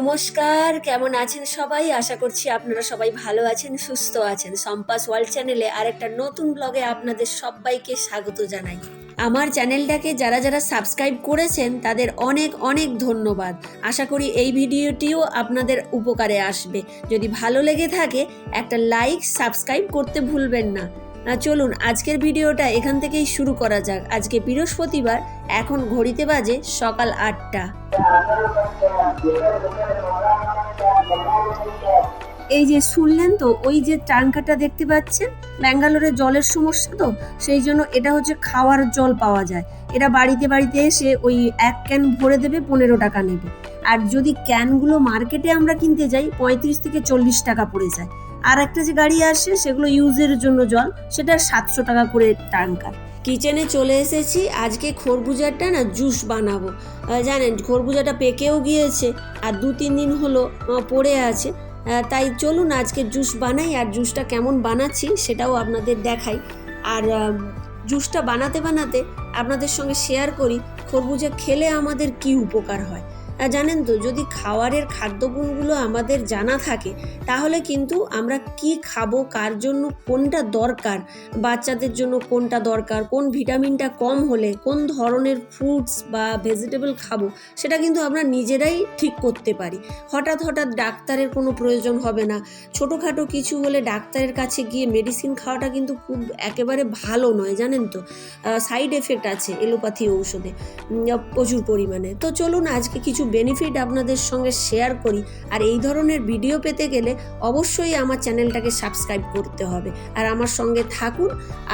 নমস্কার, কেমন আছেন সবাই? আশা করছি আপনারা সবাই ভালো আছেন, সুস্থ আছেন। সম্পাস ওয়ার্ল্ড চ্যানেলে আরেকটা নতুন ব্লগে আপনাদের সবাইকে স্বাগত জানাই। আমার চ্যানেলটাকে যারা যারা সাবস্ক্রাইব করেছেন, তাদের অনেক অনেক ধন্যবাদ। আশা করি এই ভিডিওটিও আপনাদের উপকারে আসবে। যদি ভালো লেগে থাকে, একটা লাইক, সাবস্ক্রাইব করতে ভুলবেন না। চলুন, আজকের ভিডিওটা এখান থেকেই শুরু করা যাক। আজকে বৃহস্পতিবার, এখন ঘড়িতে বাজে সকাল আটটা। এই যে শুনলেন তো, ওই যে ট্যাঙ্কারটা দেখতে পাচ্ছেন? ব্যাঙ্গালোরে জলের সমস্যা তো, সেই জন্য এটা হচ্ছে খাওয়ার জল পাওয়া যায়। এরা বাড়িতে বাড়িতে এসে ওই এক ক্যান ভরে দেবে, পনেরো টাকা নেবে। আর যদি ক্যানগুলো মার্কেটে আমরা কিনতে যাই, পঁয়ত্রিশ থেকে চল্লিশ টাকা পড়ে যায়। আর একটা যে গাড়ি আসে, সেগুলো ইউজের জন্য জল, সেটা সাতশো টাকা করে ট্যাঙ্কার কিচেনে চলে এসেছি, আজকে খরবুজাটা না জুস বানাবো। জানেন, খরবুজাটা পেকেও গিয়েছে, আর দু তিন দিন হলো পড়ে আছে। তাই চলুন আজকে জুস বানাই, আর জুসটা কেমন বানাচ্ছি সেটাও আপনাদের দেখাই। আর জুসটা বানাতে বানাতে আপনাদের সঙ্গে শেয়ার করি, খরবুজা খেলে আমাদের কি উপকার হয়। জানেন তো, যদি খাওয়ারের খাদ্যগুণগুলো আমাদের জানা থাকে, তাহলে কিন্তু আমরা কি খাব, কার জন্য কোনটা দরকার, বাচ্চাদের জন্য কোনটা দরকার, কোন ভিটামিনটা কম হলে, কোন ধরনের ফ্রুটস বা ভেজিটেবল খাব, সেটা কিন্তু আমরা নিজেরাই ঠিক করতে পারি। হঠাৎ হঠাৎ ডাক্তারের কোনো প্রয়োজন হবে না। ছোটোখাটো কিছু হলে ডাক্তারের কাছে গিয়ে মেডিসিন খাওয়াটা কিন্তু খুব একেবারে ভালো নয়, জানেন তো। সাইড এফেক্ট আছে এলোপ্যাথি ঔষধে প্রচুর পরিমাণে। তো চলুন আজকে কিছু বেনিফিট আপনাদের সঙ্গে শেয়ার করি। আর এই ধরনের ভিডিও পেতে গেলে অবশ্যই আমার চ্যানেলটাকে সাবস্ক্রাইব করতে হবে। আর আমার সঙ্গে থাকুন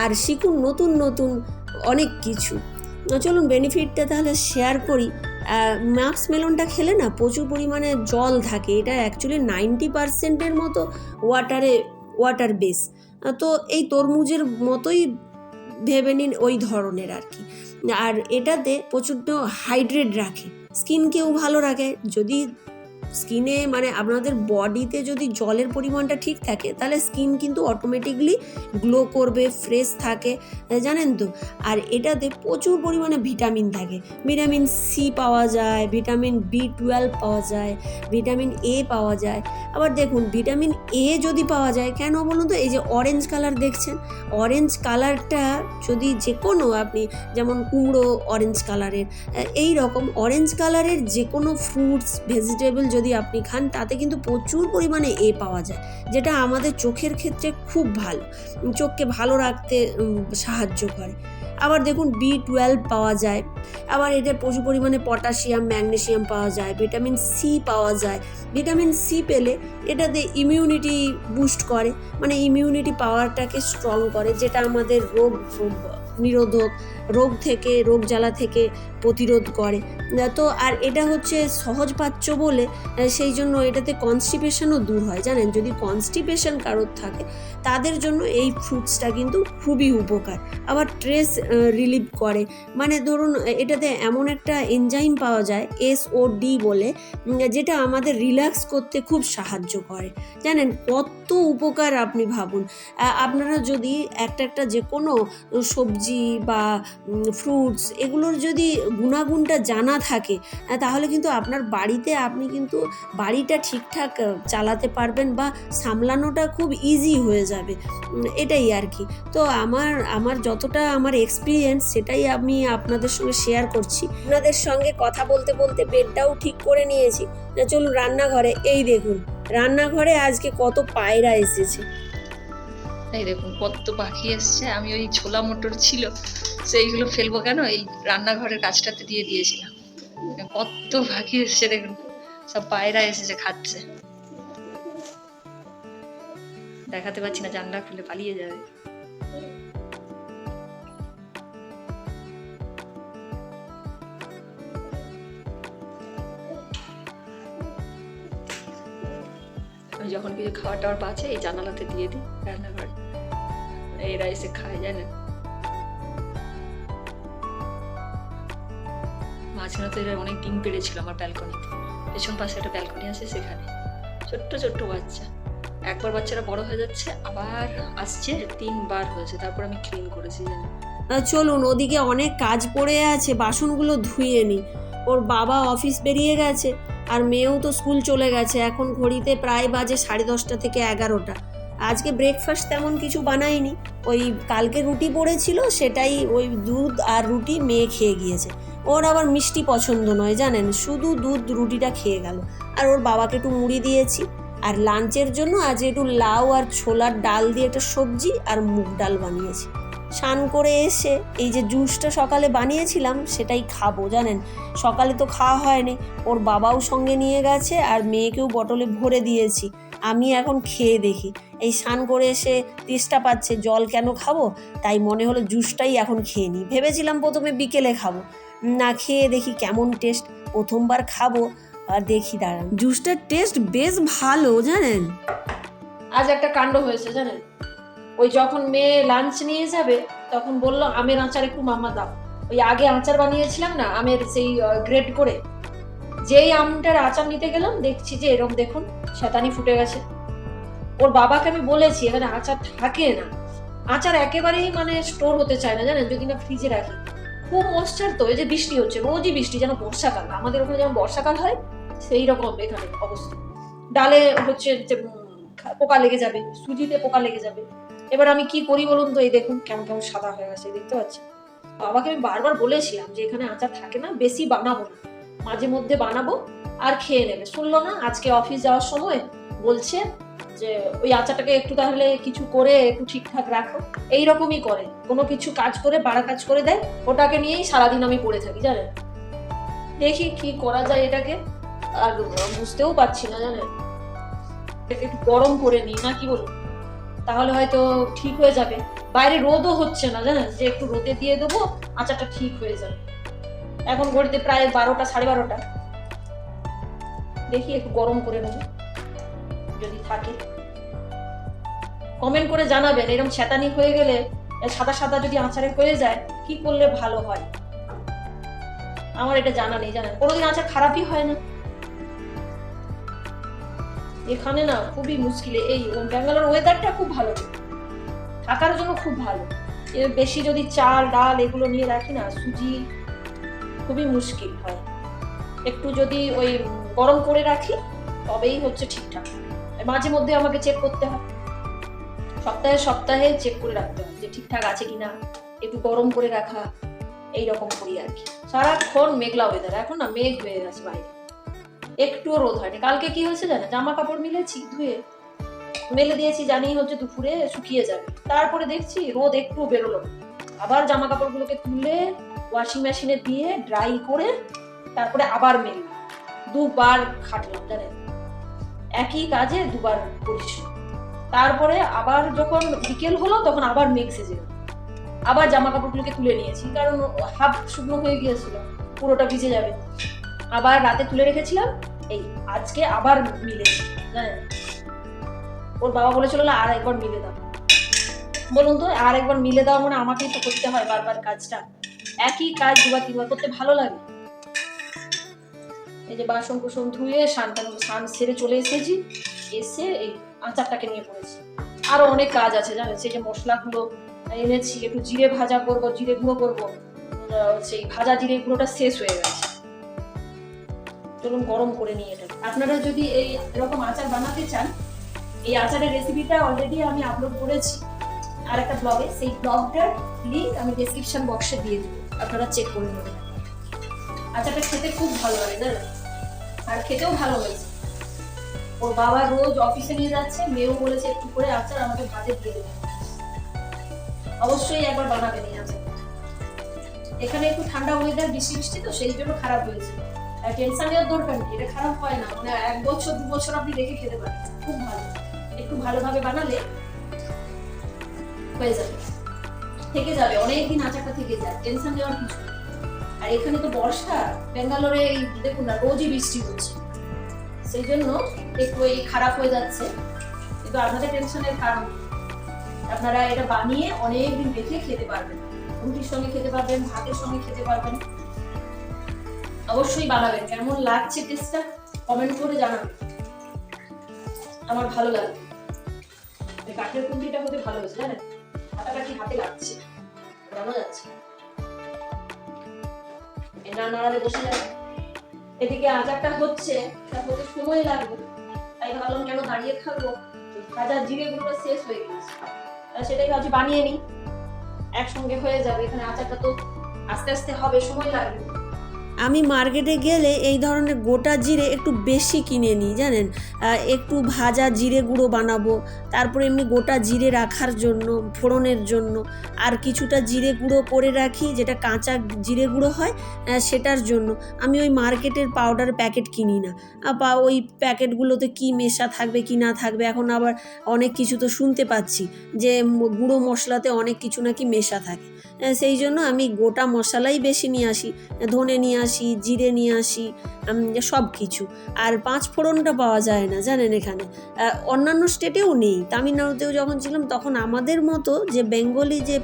আর শিখুন নতুন নতুন অনেক কিছু। চলুন বেনিফিটটা তাহলে শেয়ার করি। মাক্স মেলনটা খেলে না প্রচুর পরিমাণে জল থাকে। এটা অ্যাকচুয়ালি নাইনটি পার্সেন্টের মতো ওয়াটারে ওয়াটার বেস তো এই তরমুজের মতোই ভেবে নিন ওই ধরনের আর কি। আর এটাতে প্রচণ্ড হাইড্রেট রাখে। স্কিনকেও ভালো রাখে। যদি স্কিনে মানে আপনাদের বডিতে যদি জলের পরিমাণটা ঠিক থাকে, তাহলে স্কিন কিন্তু অটোমেটিকলি গ্লো করবে ফ্রেশ থাকে, জানেন তো? আর এটাতে প্রচুর পরিমাণে ভিটামিন থাকে। ভিটামিন সি পাওয়া যায় ভিটামিন বি টুয়েলভ পাওয়া যায় ভিটামিন এ পাওয়া যায়। আবার দেখুন ভিটামিন এ যদি পাওয়া যায়, কেন বলুন তো? এই যে অরেঞ্জ কালার দেখছেন? অরেঞ্জ কালারটা যদি যে কোনো আপনি, যেমন কুমড়ো অরেঞ্জ কালারের এই রকম অরেঞ্জ কালারের যে কোনো ফ্রুটস ভেজিটেবল যদি আপনি খান, তাতে কিন্তু প্রচুর পরিমাণে এ পাওয়া যায়, যেটা আমাদের চোখের ক্ষেত্রে খুব ভালো। চোখকে ভালো রাখতে সাহায্য করে। আবার দেখুন বি টুয়েলভ পাওয়া যায়, আবার এতে প্রচুর পরিমাণে পটাশিয়াম ম্যাগনেসিয়াম পাওয়া যায় ভিটামিন সি পাওয়া যায়। ভিটামিন সি পেলে এটাতে ইমিউনিটি বুস্ট করে মানে ইমিউনিটি পাওয়ারটাকে স্ট্রং করে, যেটা আমাদের রোগ নিরোধক, রোগ থেকে, রোগ জ্বালা থেকে প্রতিরোধ করে। তো আর এটা হচ্ছে সহজপাচ্য বলে, সেই জন্য এটাতে কনস্টিপেশনও দূর হয়, জানেন? যদি কনস্টিপেশন কারোর থাকে, তাদের জন্য এই ফ্রুটসটা কিন্তু খুবই উপকার। আবার স্ট্রেস রিলিভ করে। মানে ধরুন, এটাতে এমন একটা এনজাইম পাওয়া যায় এস ও ডি বলে, যেটা আমাদের রিল্যাক্স করতে খুব সাহায্য করে। জানেন? কত উপকার আপনি ভাবুন। আপনারা যদি একটা একটা যে কোনো সবজি বা ফ্রুটস এগুলোর যদি গুণাগুণটা জানা থাকে তাহলে কিন্তু আপনার বাড়িতে আপনি কিন্তু বাড়িটা ঠিকঠাক চালাতে পারবেন বা সামলানোটা খুব ইজি হয়ে যাবে। এটাই আর কি। তো আমার আমার যতটা আমার এক্সপিরিয়েন্স সেটাই আমি আপনাদের সঙ্গে শেয়ার করছি। আপনাদের সঙ্গে কথা বলতে বলতে বেডটাও ঠিক করে নিয়েছি। চলুন রান্নাঘরে, এই দেখুন, রান্নাঘরে আজকে কত পায়রা এসেছে। এই দেখুন কত পাখি এসছে। আমি ওই ছোলা মটর ছিল, সেইগুলো ফেলব কেন? এই রান্নাঘরের কাজটাতে দিয়ে দিয়েছিলাম। কত পাখি এসছে দেখুন। সব পায়রা এসেছে, খাচ্ছে। দেখাতে পাচ্ছি না, জানলা খুলে পালিয়ে যাবে। যখন কিছু খাবার টাওয়ার পাচ্ছে, এই জানালাতে দিয়ে দিই রান্নাঘরে। এরা এসে খায় জানেন মাঝখানে তো এরা অনেক ডিম পেড়েছিল আমার ব্যালকনিতে পেছন পাশে একটা ব্যালকনি আছে সেখানে। ছোট্ট ছোট্ট বাচ্চা। একবার বাচ্চারা বড় হয়ে যাচ্ছে আবার আসছে তিনবার হয়েছে। তারপর আমি ক্লিন করেছি আহ, চলুন ওদিকে অনেক কাজ পড়ে আছে বাসনগুলো ধুয়ে নি। ওর বাবা অফিস বেরিয়ে গেছে আর মেয়েও তো স্কুল চলে গেছে। এখন ঘড়িতে প্রায় বাজে সাড়ে দশটা থেকে এগারোটা। আজকে ব্রেকফাস্ট তেমন কিছু বানাইনি। ওই কালকে রুটি পড়েছিল, সেটাই ওই দুধ আর রুটি মেয়ে খেয়ে গিয়েছে। ওর আবার মিষ্টি পছন্দ নয়, জানেন? শুধু দুধ রুটিটা খেয়ে গেল। আর ওর বাবাকে একটু মুড়ি দিয়েছি। আর লাঞ্চের জন্য আজ একটু লাউ আর ছোলার ডাল দিয়ে একটা সবজি আর মুগ ডাল বানিয়েছি। স্নান করে এসে এই যে জুসটা সকালে বানিয়েছিলাম, সেটাই খাব, জানেন? সকালে তো খাওয়া হয়নি। ওর বাবাও সঙ্গে নিয়ে গেছে আর মেয়েকেও বটলে ভরে দিয়েছি। আমি এখন খেয়ে দেখি। এই স্নান করে এসে তেষ্টা পাচ্ছে জল কেন খাব? তাই মনে হলো জুসটাই এখন খেয়ে নিই। ভেবেছিলাম প্রথমে বিকেলে খাব। না খেয়ে দেখি কেমন টেস্ট প্রথমবার খাব। আর দেখি দাঁড়ান। জুসটার টেস্ট বেশ ভালো জানেন? আজ একটা কাণ্ড হয়েছে জানেন? ওই যখন মেয়ে লাঞ্চ নিয়ে যাবে তখন বলল আমের আচার একটু মামা দাও। ওই আগে আচার বানিয়েছিলাম না আমের সেই গ্রেড করে। যেই আমটার আচার নিতে গেলাম, দেখছি যে এরকম দেখুন শতানি ফুটে গেছে। ওর বাবাকে আমি বলেছি, এখানে আচার থাকে না। আচার একেবারেই মানে স্টোর হতে চায় না, জানেন? যদি না ফ্রিজে রাখি। খুব মশ্চার তো, এই যে বৃষ্টি হচ্ছে, রোজই বৃষ্টি, যেন বর্ষাকাল আমাদের ওখানে যেমন বর্ষাকাল হয়, সেই রকম এখানে অবস্থা। ডালে হচ্ছে যে পোকা লেগে যাবে, সুজিতে পোকা লেগে যাবে। এবার আমি কি করি বলুন তো? এই দেখুন, কেমন কেমন সাদা হয়ে গেছে দেখতে পাচ্ছি বাবাকে আমি বারবার বলেছিলাম যে এখানে আচার থাকে না, বেশি বানাবো না। মাঝে মধ্যে বানাবো আর খেয়ে নেবে। শুনলো না, আজকে অফিস যাওয়ার সময় বলছে যে, ওই আচারটাকে একটু তাহলে কিছু করে একটু ঠিকঠাক রাখো। এইরকমই করে, কোনো কিছু কাজ করে, বাড়া কাজ করে দেয়, ওটাকে নিয়েই সারাদিন আমি পড়ে থাকি, জানেন? দেখি কি করা যায় এটাকে। আর বুঝতেও পারছি না, জানেন? একটু গরম করে নিই, না কি বলুন তাহলে হয়তো ঠিক হয়ে যাবে। বাইরে রোদও হচ্ছে না, জানেন? যে একটু রোদে দিয়ে দেবো, আচারটা ঠিক হয়ে যাবে। এখন ঘড়িতে প্রায় বারোটা, সাড়ে বারোটা। দেখি একটু গরম করে নেব, যদি থাকে। কমেন্ট করে জানাবেন এরকম ছেতানি হয়ে গেলে সাদা সাদা যদি আচারে হয়ে যায়, কি করলে ভালো হয়? আমার এটা জানা নেই, জানেন। কোনোদিন আচার খারাপই হয় না। এখানে না খুবই মুশকিল, এই ব্যাঙ্গালোর ওয়েদারটা খুব ভালো। থাকার জন্য খুব ভালো। বেশি যদি চাল, ডাল এগুলো নিয়ে রাখি না, সুজি খুবই মুশকিল হয়। একটু যদি ওই গরম করে রাখি, তবেই হচ্ছে ঠিকঠাক। মাঝে মধ্যে আমাকে চেক করতে হয়। সপ্তাহে সপ্তাহে চেক করে রাখতে হয় যে ঠিকঠাক আছে কিনা। একটু গরম করে রাখা এই রকম করি আর কি। সারাক্ষণ মেঘলা ওয়েদার এখন না মেঘ হয়ে গেছে বাইরে। একটুও রোদ হয়নি। কালকে কি হয়েছে জানে? জামা কাপড় মিলেছি, ধুয়ে মেলে দিয়েছি জানি হচ্ছে দুপুরে শুকিয়ে যাবে। তারপরে দেখছি রোদ একটু বেরোলো না। আবার জামা কাপড়গুলোকে তুলে ওয়াশিং মেশিনে দিয়ে ড্রাই করে তারপরে আবার মেললাম দুবার খাটলাম, জানেন? একই কাজে দুবার করেছি। তারপরে আবার যখন বিকেল হলো, তখন আবার মেঘ সেজে। আবার জামা কাপড়গুলোকে তুলে নিয়েছি, কারণ হাফ শুকনো হয়ে গিয়েছিল, পুরোটা ভিজে যাবে। আবার রাতে তুলে রেখেছিলাম, এই আজকে আবার মিলেছি, জানেন? ওর বাবা বলেছিল না, আর একবার মিলে দাও। বলুন তো, আর একবার মিলে দাও মানে আমাকেই তো করতে হয় বারবার কাজটা। একই কাজ দুবার, তিনবার করতে ভালো লাগে। এই যে বাসন কুসন ধুয়ে, স্নান স্নান সেরে চলে এসেছি। এসে এই আচারটাকে নিয়ে পড়েছি। আরও অনেক কাজ আছে, জানেন? সেই যে মশলাগুলো এনেছি, একটু জিরে ভাজা করব, জিরে গুঁড়ো করব। সেই ভাজা জিরে গুঁড়োটা শেষ হয়ে গেছে। চলুন গরম করে নিয়ে এটা আপনারা যদি এই এরকম আচার বানাতে চান, এই আচারের রেসিপিটা অলরেডি আমি আপলোড করেছি। আর একটা ব্লগে সেই ব্লগটার লিংক আমি ডেসক্রিপশন বক্সে দিয়ে দেবো। আপনারা চেক করে নেবেন। আচারটা খেতে খুব ভালো লাগে জানেন আর খেতেও ভালো হয়েছে। ওর বাবা রোজ অফিসে নিয়ে যাচ্ছে, মেয়েও বলেছে একটু করে আচার আমাকে ভাজে দিয়ে দেবে। অবশ্যই একবার বানাবেন এই আচার। এখানে একটু ঠান্ডা ওয়েদার বৃষ্টি বৃষ্টি তো, সেই জন্য খারাপ হয়েছে। আর টেনশন নেওয়ার দরকার নেই, এটা খারাপ হয় না। মানে এক বছর, দু বছর আপনি রেখে খেতে পারেন, খুব ভালো। একটু ভালোভাবে বানালে হয়ে যাবে। থেকে যাবে, অনেকদিন আচারটা থেকে যায় টেনশন নেওয়ার কিছু আর এখানে তো বর্ষা, ব্যাঙ্গালোরে দেখুন না, রোজই বৃষ্টি হচ্ছে। সেই জন্য একটু এই খারাপ হয়ে যাচ্ছে। কিন্তু আপনাদের টেনশনের কারণ আপনারা এটা বানিয়ে অনেক দিন রেখে খেতে পারবেন রুটির সঙ্গে খেতে পারবেন, ভাতের সঙ্গে খেতে পারবেন। অবশ্যই বানাবেন। কেমন লাগছে টেস্টটা কমেন্ট করে জানাবেন। আমার ভালো লাগে কাঠের কুন্ডিটা হতে ভালো হয়েছে জানেন? হাতাটা হাতে লাগছে জানা যাচ্ছে না নাড়ালে বসে যাবে। এদিকে আচারটা হচ্ছে, তা হতে সময় লাগবে। তাই ভাবলাম কেন দাঁড়িয়ে খাব ভাজা জিরে গুলো শেষ হয়ে গেছে। সেটাই ভাবছি বানিয়ে নিই। একসঙ্গে হয়ে যাবে। এখানে আচারটা তো আস্তে আস্তে হবে, সময় লাগবে। আমি মার্কেটে গেলে এই ধরনের গোটা জিরে একটু বেশি কিনে নিই, জানেন? একটু ভাজা জিরে গুঁড়ো বানাবো, তারপরে এমনি গোটা জিরে রাখার জন্য, ফোড়নের জন্য, আর কিছুটা জিরে গুঁড়ো করে রাখি, যেটা কাঁচা জিরে গুঁড়ো হয় সেটার জন্য। আমি ওই মার্কেটের পাউডার প্যাকেট কিনি না। বা ওই প্যাকেটগুলোতে কি মেশা থাকবে, কি না থাকবে, এখন আবার অনেক কিছু তো শুনতে পাচ্ছি যে গুঁড়ো মশলাতে অনেক কিছু নাকি মেশা থাকে। সেই জন্য আমি গোটা মশলাই বেশি নিয়ে আসি, ধনে নিয়ে আসি জিরে নিয়ে আসি সব কিছু আর পাঁচ ফোড়নটা পাওয়া যায় না, জানেন এখানে। অন্যান্য স্টেটেও নেই। তামিলনাড়ুতেও যখন ছিলাম, তখন আমাদের মতো যে বেঙ্গলি যে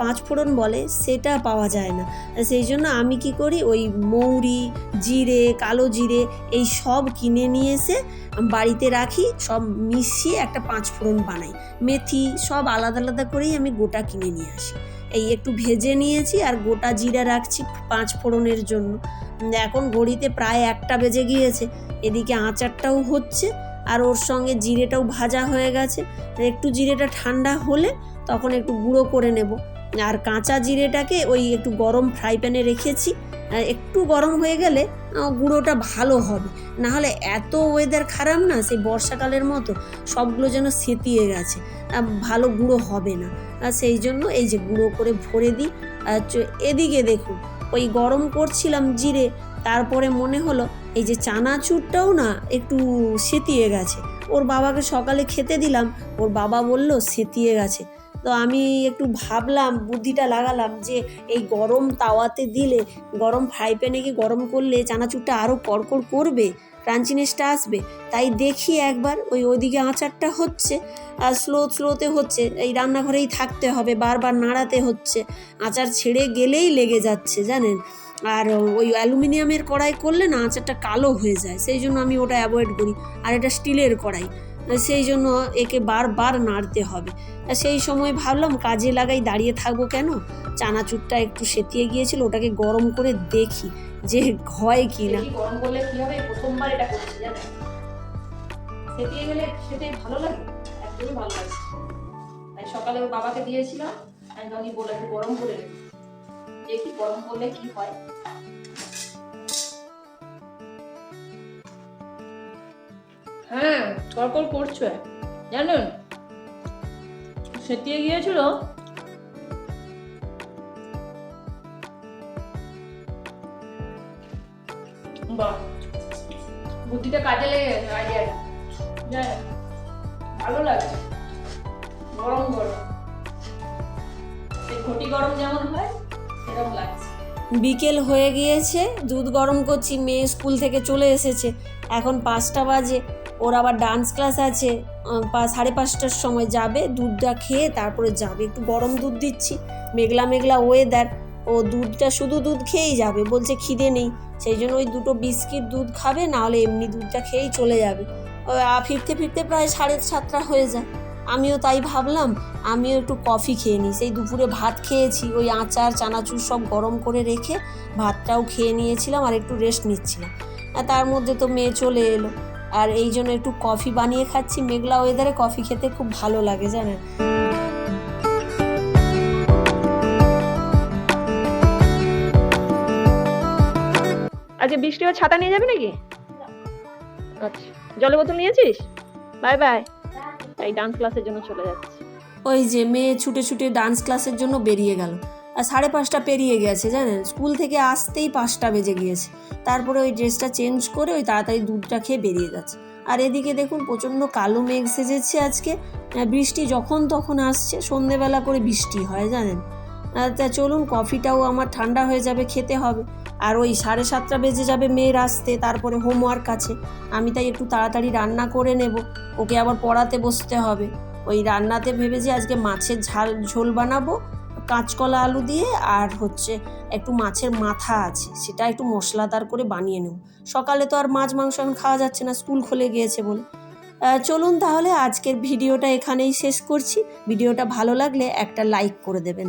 পাঁচ ফোড়ন বলে, সেটা পাওয়া যায় না। সেই জন্য আমি কি করি, ওই মৌরি, জিরে, কালো জিরে, এই সব কিনে নিয়ে এসে বাড়িতে রাখি, সব মিশিয়ে একটা পাঁচ ফোড়ন বানাই। মেথি সব আলাদা আলাদা করেই আমি গোটা কিনে নিয়ে আসি। এই একটু ভেজে নিয়েছি আর গোটা জিরা রাখছি পাঁচ ফোড়নের জন্য। এখন ঘড়িতে প্রায় একটা বেজে গিয়েছে, এদিকে আচারটাও হচ্ছে আর ওর সঙ্গে জিরেটাও ভাজা হয়ে গেছে। একটু জিরেটা ঠান্ডা হলে তখন একটু গুঁড়ো করে নেব। আর কাঁচা জিরেটাকে ওই একটু গরম ফ্রাই প্যানে রেখেছি একটু গরম হয়ে গেলে গুঁড়োটা ভালো হবে। না হলে এত ওয়েদার খারাপ না, সেই বর্ষাকালের মতো সবগুলো যেন সেতিয়ে গেছে। ভালো গুঁড়ো হবে না। আর সেই জন্য এই যে গুঁড়ো করে ভরে দিই। এদিকে দেখুন, ওই গরম করছিলাম জিরে, তারপরে মনে হলো এই যে চানাচুরটাও না একটু সেতিয়ে গেছে। ওর বাবাকে সকালে খেতে দিলাম, ওর বাবা বলল সেতিয়ে গেছে। তো আমি একটু ভাবলাম, বুদ্ধিটা লাগালাম যে এই গরম তাওয়াতে দিলে, গরম ফ্রাই প্যানে কি গরম করলে চানাচুরটা আরও কড়কড় করবে, ক্রাঞ্চিনেসটা আসবে। তাই দেখি একবার ওই ওদিকে আচারটা হচ্ছে, আর স্লো, স্লোতে হচ্ছে, এই রান্নাঘরেই থাকতে হবে, বারবার নাড়াতে হচ্ছে। আচার ছেড়ে গেলেই লেগে যাচ্ছে, জানেন? আর ওই অ্যালুমিনিয়ামের কড়াই করলে না, আচারটা কালো হয়ে যায়, সেই জন্য আমি ওটা অ্যাভয়েড করি। আর এটা স্টিলের কড়াই। সেই জন্য একে বারবার নাড়তে হবে। সেই সময় ভাবলাম, কাজে লাগাই দাঁড়িয়ে থাকব কেন? চানাচুরটা একটু সেতিয়ে গিয়েছিল, ওটাকে গরম করে দেখি যে হয় কি না। সকালে ওর বাবাকে দিয়েছিলাম আমি বলে গরম করে দেখি গরম করলে কি হয়। হ্যাঁ কড়কড় করছে জানেন সেটিয়ে গিয়েছিল। বাহ, বুদ্ধিটা কাজে লেগে গেছে আইডিয়াটা ভালো লাগছে। গরম গরম। ঘটি গরম যেমন হয়, সেরকম লাগছে। বিকেল হয়ে গিয়েছে, দুধ গরম করছি, মেয়ে স্কুল থেকে চলে এসেছে। এখন পাঁচটা বাজে। ওর আবার ডান্স ক্লাস আছে সাড়ে পাঁচটার সময় যাবে দুধটা খেয়ে তারপরে যাবে। একটু গরম দুধ দিচ্ছি, মেঘলা মেঘলা ওয়েদার ও দুধটা শুধু দুধ খেয়েই যাবে, বলছে খিদে নেই। সেই জন্য ওই দুটো বিস্কিট দুধ খাবে, নাহলে এমনি দুধটা খেয়েই চলে যাবে। ফিরতে ফিরতে প্রায় সাড়ে সাতটা হয়ে যায়। আমিও তাই ভাবলাম, আমিও একটু কফি খেয়ে নিই। সেই দুপুরে ভাত খেয়েছি, ওই আচার, চানাচুর সব গরম করে রেখে ভাতটাও খেয়ে নিয়েছিলাম আর একটু রেস্ট নিচ্ছিলাম। তার মধ্যে তো মেয়ে চলে এলো। আর এই জন্য একটু কফি বানিয়ে খাচ্ছি। মেঘলা ওয়েদারে কফি খেতে খুব ভালো লাগে জানেন? আজকে বৃষ্টি হওয়ার ছাতা নিয়ে যাবি নাকি? আচ্ছা জলের বোতল নিয়েছিস? Bye bye. এই ডান্স ক্লাসের জন্য চলে যাচ্ছি। ওই যে মেয়ে ছুটে ছুটে ডান্স ক্লাসের জন্য বেরিয়ে গেল। আর সাড়ে পাঁচটা পেরিয়ে গেছে, জানেন? স্কুল থেকে আসতেই পাঁচটা বেজে গিয়েছে। তারপরে ওই ড্রেসটা চেঞ্জ করে ওই তাড়াতাড়ি দুধটা খেয়ে বেরিয়ে যাচ্ছে। আর এদিকে দেখুন, প্রচণ্ড কালো মেঘ সেজেছে আজকে। বৃষ্টি যখন তখন আসছে, সন্ধেবেলা করে বৃষ্টি হয়, জানেন? তা চলুন, কফিটাও আমার ঠান্ডা হয়ে যাবে, খেতে হবে। আর ওই সাড়ে সাতটা বেজে যাবে মেয়ের আসতে, তারপরে হোমওয়ার্ক আছে। আমি তাই একটু তাড়াতাড়ি রান্না করে নেব। ওকে আবার পড়াতে বসতে হবে। ওই রান্নাতে ভেবেছি আজকে মাছের ঝাল, ঝোল বানাবো। কাঁচকলা আলু দিয়ে আর হচ্ছে একটু মাছের মাথা আছে, সেটা একটু মশলাদার করে বানিয়ে নেব। সকালে তো আর মাছ, মাংস এখন খাওয়া যাচ্ছে না, স্কুল খুলে গিয়েছে বলে। চলুন তাহলে আজকের ভিডিওটা এখানেই শেষ করছি। ভিডিওটা ভালো লাগলে একটা লাইক করে দেবেন।